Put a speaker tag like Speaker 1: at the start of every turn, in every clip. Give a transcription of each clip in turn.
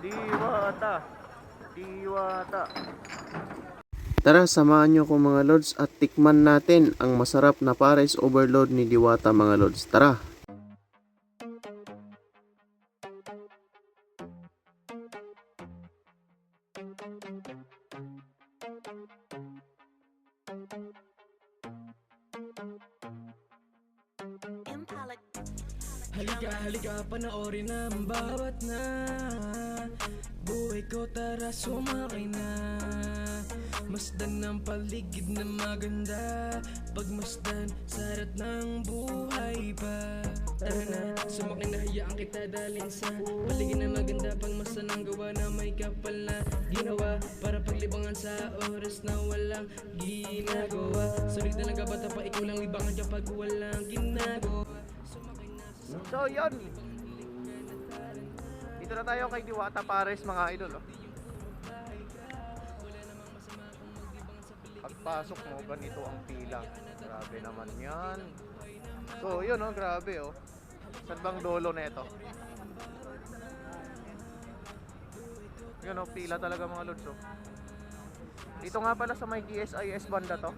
Speaker 1: Diwata. Diwata.
Speaker 2: Tara, samahan nyo ko mga lords at tikman natin ang masarap na pares overload ni Diwata mga lords. Tara!
Speaker 3: Halika, halika, panoorin ang bawat na Buhay ko, tara sumakay na. Masdan ng paligid na maganda. Pagmasdan, sarat ng buhay pa. Tara na, sumakay na hayaan kita dalhin sa Paligid na maganda, pagmasdan ng gawa na may kapal na ginawa. Para paglibangan sa oras na walang ginagawa. Sulit na nagkabata pa, ikaw lang libangan kapag walang ginagawa.
Speaker 1: So, yun. Dito na tayo kay Diwata Pares mga idol. Oh. Pagpasok mo, ganito ang pila. Grabe naman yan. So, yun oh, grabe oh. Saan bang dolo na ito? Yun oh, pila talaga mga lods oh. Dito nga pala sa may GSIS banda to.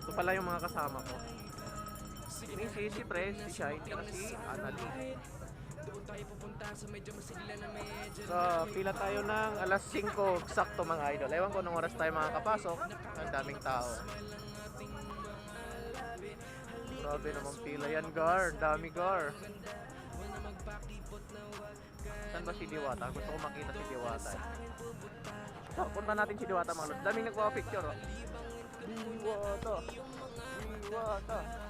Speaker 1: Ito pala yung mga kasama ko. Si Missy, si Pres, si Shine, at si Annalie. So, pila tayo ng alas 5 sakto mga idol. Ewan ko nung oras tayo makakapasok. Ang daming tao. Grabe naman pila yan, Gar. Dami, Gar. Saan ba si Diwata? Gusto ko makita si Diwata. So, punta natin si Diwata mga lods. Daming nagpa-picture, oh. Diwata. Diwata.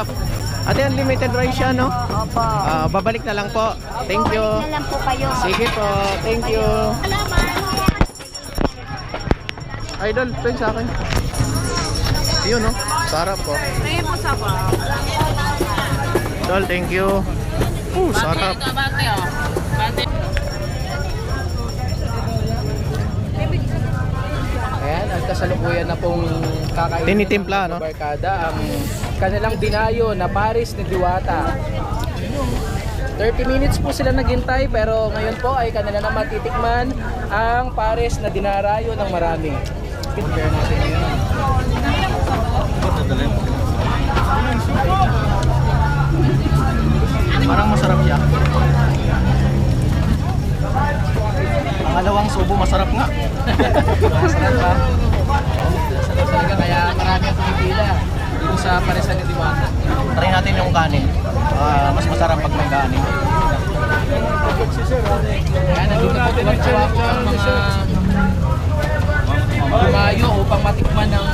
Speaker 1: sarap. Ate, unlimited rice siya, no?
Speaker 4: Opo.
Speaker 1: Ah, babalik na lang po. Thank you.
Speaker 4: Balik na lang po kayo.
Speaker 1: Sige po. Thank you. Idol, ito yung sa akin. Yun, no? Sarap po.
Speaker 4: Ngayon po sa ba?
Speaker 1: Idol, thank you. Oh, sarap.
Speaker 3: Ayan, at kasalukuyan na pong kakainin
Speaker 1: Tinitimpla, no?
Speaker 3: ng barkada ang kanilang dinayo na Paris ni Diwata. 30 minutes po sila naghintay pero ngayon po ay kanila na matitikman ang Paris na dinarayo ng marami. Compare natin yun.
Speaker 1: Parang masarap siya. Pangalawang subo masarap nga.
Speaker 3: Masarap ba? Masarap talaga kaya marami ang pumipila dito sa Paris ni Diwata.
Speaker 1: Try natin yung kanin. Ah, mas masarap pag may kanin.
Speaker 3: Kaya nandito po tuwag-tuwa po ang mga lumayo upang matikman ng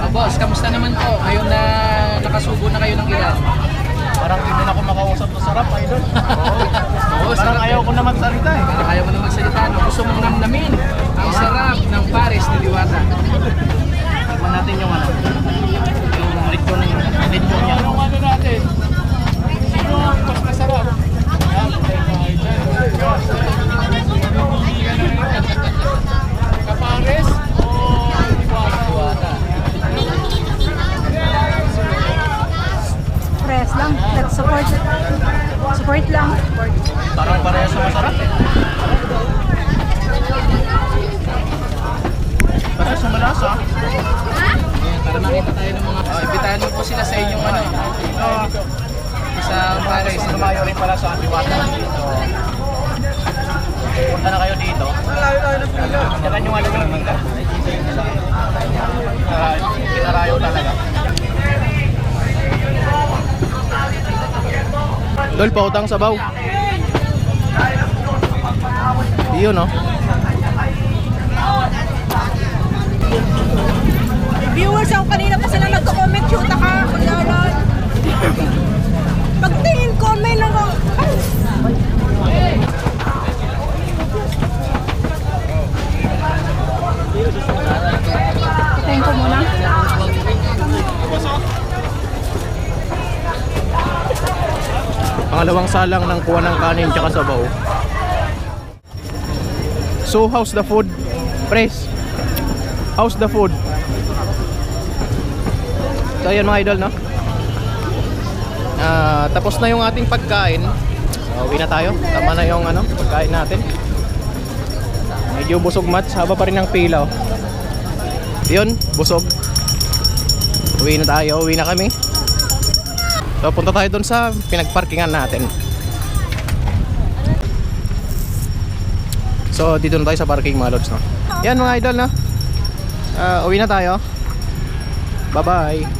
Speaker 3: Ah, boss, kamusta naman po? Ngayon na nakasubo na kayo ng ilan?
Speaker 1: Parang hindi na ako makausap na sarap, idol. Oo.
Speaker 3: Oo, sarap.
Speaker 1: ayaw ko na magsalita eh.
Speaker 3: Parang ayaw mo na magsalita, no? Gusto mong namnamin ang sarap ng Paris ni Diwata.
Speaker 1: Tikman natin yung ano. Yung lechon, lechon niya.
Speaker 3: ano natin? Sino ang mas masarap? Kapares o Diwata?
Speaker 4: Press lang. Let's support. Support lang. Support.
Speaker 1: Parang parehas sa masarap eh. Parehas sa malasa.
Speaker 3: Para makita tayo ng mga oh, imbitahan mo po sila sa inyong ano, sa Paris.
Speaker 1: Lumayo rin pala sa Diwata. So,
Speaker 5: Layo tayo ng pila. Yakan yung alam ng mangga.
Speaker 1: Tol, pautang sabaw. Iyon, no?
Speaker 4: Viewers ako kanina pa sila nagko-comment, shoot ka, kuyalan. Pagtingin ko, may nang... Tingin ko muna.
Speaker 1: Pangalawang salang ng kuha ng kanin tsaka sabaw. So, how's the food? Pres, how's the food? So, ayan mga idol, no? Ah, tapos na yung ating pagkain. So, uwi na tayo. Tama na yung ano, pagkain natin. Medyo busog mats, haba pa rin ng pila. Oh. Yun, busog. Uwi na tayo, uwi na kami. So punta tayo doon sa pinagparkingan natin. So dito na tayo sa parking mga lods no. Yan mga idol no. Ah, uwi na tayo. Bye bye.